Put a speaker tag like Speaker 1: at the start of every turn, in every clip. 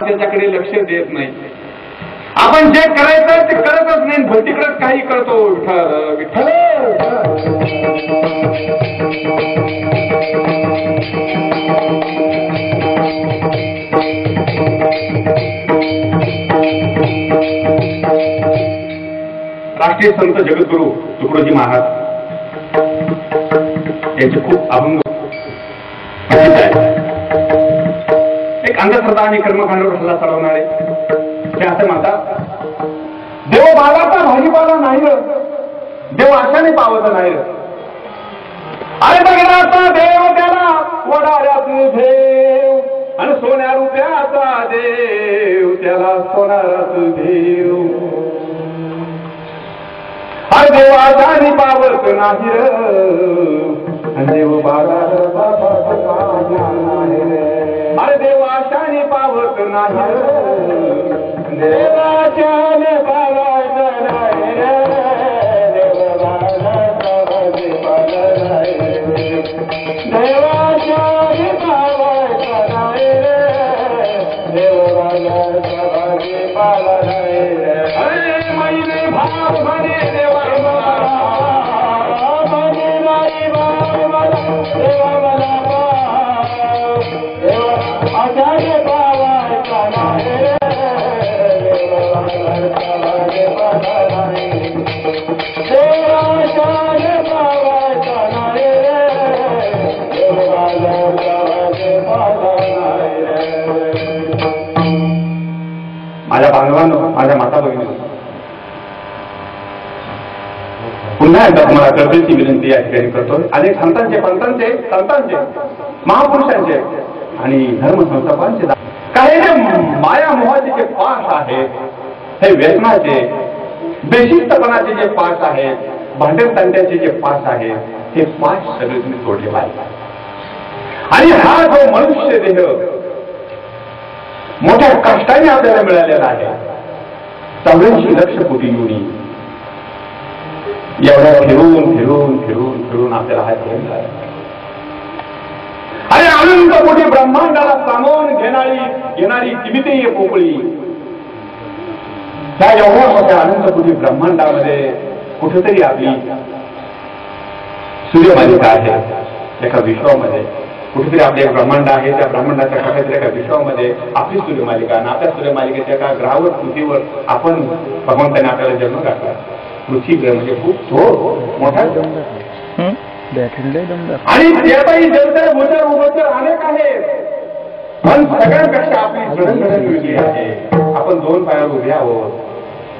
Speaker 1: त्याच्याकडे लक्ष देत नाही. आपण जे करायचं ते करतच नाही. भलतीकडेच काही करतो. विठ्ठल विठ्ठल. राष्ट्रीय संत जगद्गुरू तुकडोजी महाराज. यांचे खूप अभंग आहे एक अंधश्रद्धा आणि कर्मकांडावर हल्ला चढवणारे. ते असं म्हणतात देव बागाचा भाजीपाला नाही देव आशाने पावत नाही अरे बघण्याचा देव त्याला वडाऱ्यात देव आणि सोन्या रुपयाचा देव त्याला सोनारात देव अरे देव पावत नाही र. बागाचा देव पावत पुन्हा मला तुम्हाला विनंती या ठिकाणी करतो अनेक संतांचे पंतांचे संतांचे महापुरुषांचे आणि धर्मसंस्थापांचे काही जे माया मोहाचे जे पाठ आहेत हे व्यसनाचे बेशिस्तपणाचे जे पाठ आहेत भांडण तांड्याचे जे पाठ आहेत हे पाठ सगळे तुम्ही तोडले पाहिजे आणि हा जो मनुष्य देह मोठ्या कष्टाने आपल्याला मिळालेला आहे. चौऱ्याऐंशी लक्ष कोटी युनी एवढ्या फिरून फिरून फिरून फिरून आपल्याला हा देह आणि अनंत मोठी ब्रह्मांडाला सामावून घेणारी घेणारी किमिती पोकळी त्या एवढ्या मोठ्या आनंद कुठे ब्रह्मांडामध्ये कुठेतरी आपली सूर्यमालिका आहे एका विश्वामध्ये कुठेतरी आपले एक ब्रह्मांड आहे त्या ब्रह्मांडाच्या कुठेतरी एका विश्वामध्ये आपली सूर्यमालिका आणि आपल्या सूर्यमालिकेच्या एका ग्रहावर पृथ्वीवर आपण भगवंताने आपल्याला जन्म घातला पृथ्वी म्हणजे खूप थोर मोठा आणि जलचर भूचर उभचर अनेक आहेत. पण सगळ्यांपेक्षा आपली जडणघडण वेगळी आहे. आपण दोन पायावर उभे आहोत.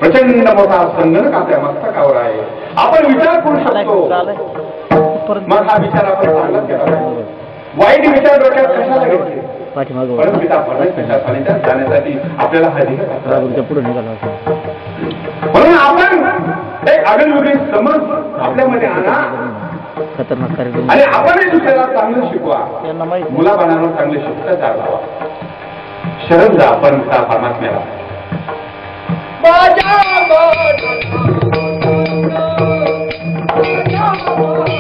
Speaker 1: प्रचंड मोठा संगणक आपल्या मस्तकावर आहे. आपण विचार करू शकतो. मग हा विचार आपण चांगलाच केला पाहिजे. वाईट विचार डोक्यात कशाला घ्यायचे?
Speaker 2: पाठीमागं
Speaker 1: परंतु जाण्यासाठी आपल्याला हा.
Speaker 2: राहुलच्या पुढे निघाला
Speaker 1: म्हणून आपण एक आगळवेगळी समज आपल्यामध्ये आणा.
Speaker 2: खतरनाक कार्यक्रम.
Speaker 1: आणि आपणही दुसऱ्याला चांगलं शिकवा. मुलाबाळांवर चांगले शिक्षण लावा शरण जा परमता परमात्म्याला त्यासाठी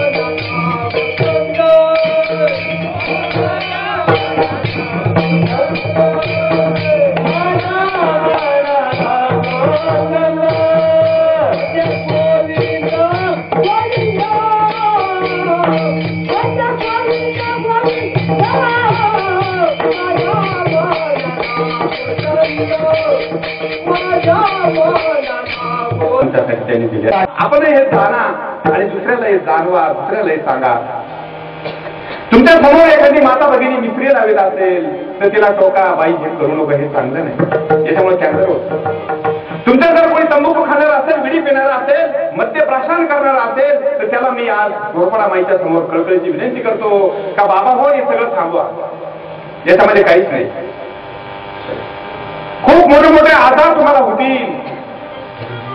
Speaker 1: त्यांनी दिले. आपण हे जाणा आणि दुसऱ्याला हे जाणवा दुसऱ्याला हे सांगा. तुमच्यासमोर एखादी माता भगिनी मित्री लावेला असेल तर तिला टोका बाई हे करू नका हे चांगलं नाही. याच्यामुळे कॅन्सर होत. तुमच्या जर कोणी तंबाखू खाणारा असेल विडी पिणारा असेल मद्य प्राशन करणारा असेल तर त्याला मी आज घोरपडा माईच्या समोर कळकळीची विनंती करतो का बाबा हो हे सगळं थांबवा. याच्यामध्ये काहीच नाही. खूप मोठे मोठे आजार तुम्हाला होतील.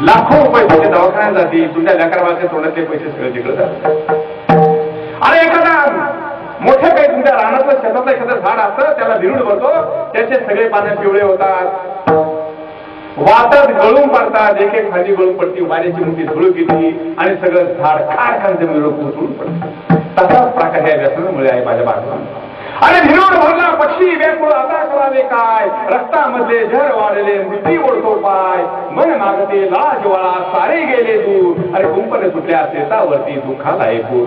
Speaker 1: लाखो रुपये पैसे दवाखान्यात जातील तुमच्या लेकराबाच्या तोंडातले पैसे सगळे तिकडे जातात. आणि एखादा मोठ्या काही तुमच्या रानातलं शेतातलं एखादं झाड असतं त्याला विरुड भरतो त्याचे सगळे पाने पिवळे होतात. वातात गळून पडतात. एक एक खाली गळून पडती वाऱ्याची मोठी झुळूक येते आणि सगळं झाड खार खाल जमिनीवर कोसळून पडतं. तसाच प्रकार या व्यसनामुळे आहे माझ्या बाजूला अरे भिनोड भरला पक्षी व्याकुळ आता करावे काय? रक्तामधले झर वाढले मुठी ओढतो पाय. मन मागते लाजवाळा सारे गेले दूर. अरे कुंपने सुटल्या शेतावरती दुःखाला ऐकू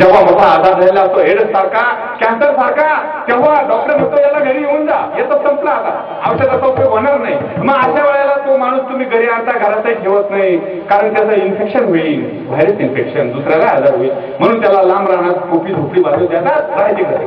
Speaker 1: जेव्हा बाबा आजार झालेला असतो एड्स सारखा कॅन्सर सारखा तेव्हा डॉक्टर म्हणतो याला घरी येऊन जा येतं संपला आता औषधाचा उपयोग होणार नाही. मग अशा वेळेला तो माणूस तुम्ही घरी आणता घरातही ठेवत नाही कारण त्याचं इन्फेक्शन होईल व्हायरस इन्फेक्शन दुसऱ्याला आजार होईल. म्हणून त्याला लांब राहणार कोपी झोपडी बाजू देतात राहायची घरी.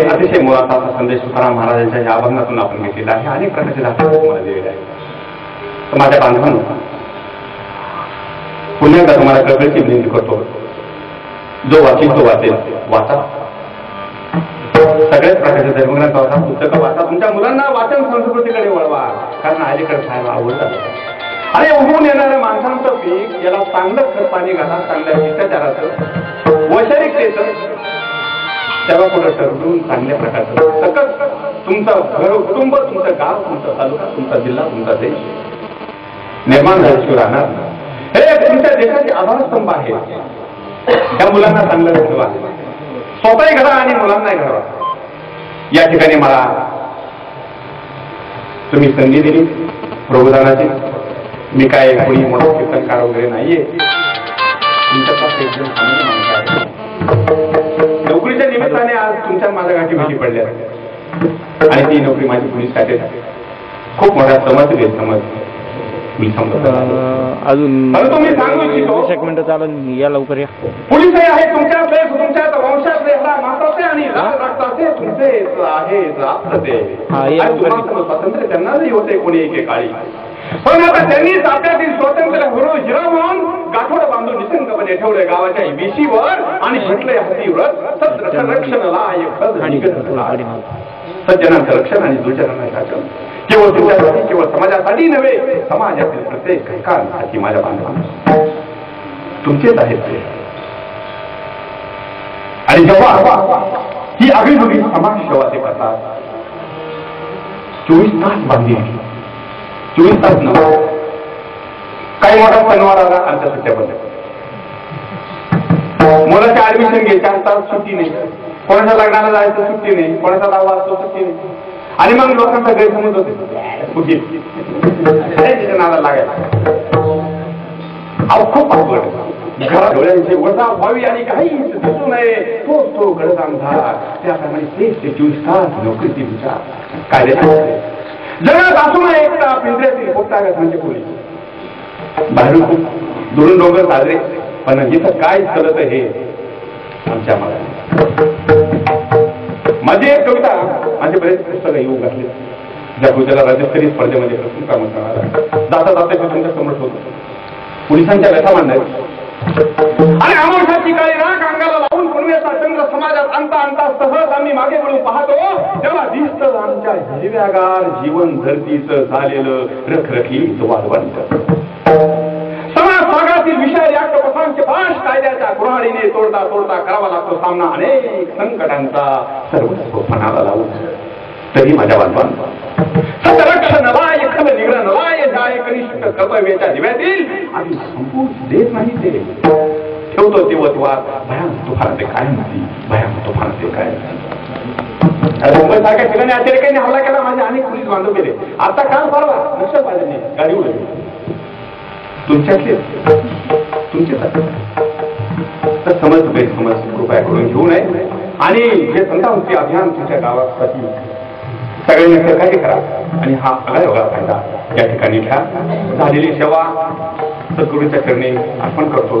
Speaker 1: अतिशय मुळाचा असा संदेश तुकाराम महाराजांच्या या अभंगातून आपण घेतलेला आहे अनेक प्रकारचे दाखले तुम्हाला दिलेले आहे. तर माझ्या बांधवांनो पुन्हा एकदा तुम्हाला कळकळीची विनंती करतो. जो वाचेल तो वाचेल. वाचा. सगळ्याच प्रकारचे धर्मग्रंथ वाचा पुस्तकं वाचा. तुमच्या मुलांना वाचन संस्कृतीकडे वळवा. कारण अलीकडे खायला आवडतात आणि उभून येणाऱ्या माणसांचं पीक याला चांगलं खत पाणी घाला चांगल्या शिष्टाचाराचं वैचारिकतेचं सर्व कुठं ठरवून चांगल्या प्रकारचं सकस तुमचं घर कुटुंब तुमचं गाव तुमचा तालुका तुमचा जिल्हा तुमचा देश निर्माण झाल्याशिवाय राहणार हे तुमच्या देशाचे आधारस्तंभ आहे त्या मुलांना चांगलं ठेवा स्वतःही घडा आणि मुलांनाही घडवा या ठिकाणी मला तुम्ही संधी दिली प्रबोधनाची. मी काय कोणी मोठा कीर्तनकार वगैरे नाहीये. तुमच्यासारखे निमित्ताने आज तुमच्या माझ्या गाठीभेटी पडल्या आणि ती नोकरी माझी पोलीस खात्यात खूप मोठा समज देत समज.
Speaker 2: अजून
Speaker 1: तुम्ही सांगू इच्छितो.
Speaker 2: मिनिटं चालून या लवकर या.
Speaker 1: पोलीस आहे माताचे आणि तुमचे आहे स्वातंत्र्य त्यांना होते कोणी एके काळी. पण आता त्यांनी तात्यातील स्वातंत्र्य हिरो हिरो म्हणून गाठोड बांधून निसंगपणे ठेवले गावाच्या विशीवर आणि म्हटले हाती व्रत सद्रक्षण लाय. सज्जनांचं रक्षण आणि दुर्जनांना शासन केवळ तुमच्यासाठी केवळ समाजासाठी नव्हे समाजातील प्रत्येक घटकांसाठी माझ्या बांधवांना. तुमचेच आहेत ते. आणि जेव्हा ही आगळीवेगळी समाज सेवा ते करतात चोवीस तास बांधली चोवीस तास नव्हे काही मोठा सणवार आला आमच्या सुट्ट्या मुलाचे ऍडमिशन घे चार तास सुट्टी नाही. कोणाच्या लग्नाला जायचं सुट्टी नाही कोणाचा दावा असतो सुट्टी नाही. आणि मग लोकांचा गैरसमज होते. सुट्टी त्याच्या नादाला लागायला. अहो खूप अवघड. घरात डोळ्यांचे वजा व्हावी आणि काही दिसू नये. तो तो गडद अंधार त्याप्रमाणे तेच ते चोवीस तास नोकरीचे विचार काय जगात असू नये एकटा पिंजऱ्यातील पोपटागत म्हणजे कोणी. बाहेरून खूप दुरून डोंगर साजरे पण इथं काय चलत हे आमच्या मागे माझी एक कविता माझे बरेच पुस्तकं येऊ घातले ज्या कवितेला राज्यस्तरीय स्पर्धेमध्ये प्रथम काम करणार जाता जाता मी तुमच्यासमोर होतो पोलिसांच्या व्यथा मांडायच्या आणि अमोशाची काळी राख अंगाला लावून पूर्वेचा चंद्र समाजात आणता आणता सहज आम्ही मागे वळून पाहतो तेव्हा दिसत आमच्या हिरव्यागार जीवन धरतीचं झालेलं रखरखी वाढवंत कायद्याच्या तोडता तोडता करावा लागतो सामना. अनेक संकटांचा सर्वस्व पणाला लावून. तरी माझ्या बांधवान सतरक्ष खल निग्र जाय कनिष्ठ दिव्यातील. देत नाही ते. ठेवतो ते वतवा भयान तुफान ते काय भयान तुफान ते काय मुंबई सारख्या ठिकाणी हल्ला केला माझे अनेक पोलीस बांधव गेले. आता काल परवा नक्षलवाद्यांनी गाडी उडवली तुमच्यातले तुमचे तर समज गैरसमज कृपया करून घेऊ नये आणि हे संतांची अभियान तुमच्या गावासाठी सगळ्यांनी सहकार्य करा आणि हा आगळा फायदा या ठिकाणी घ्या झालेली सेवा सद्गुरूच्या चरणी अर्पण करतो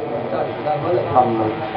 Speaker 3: 嗯。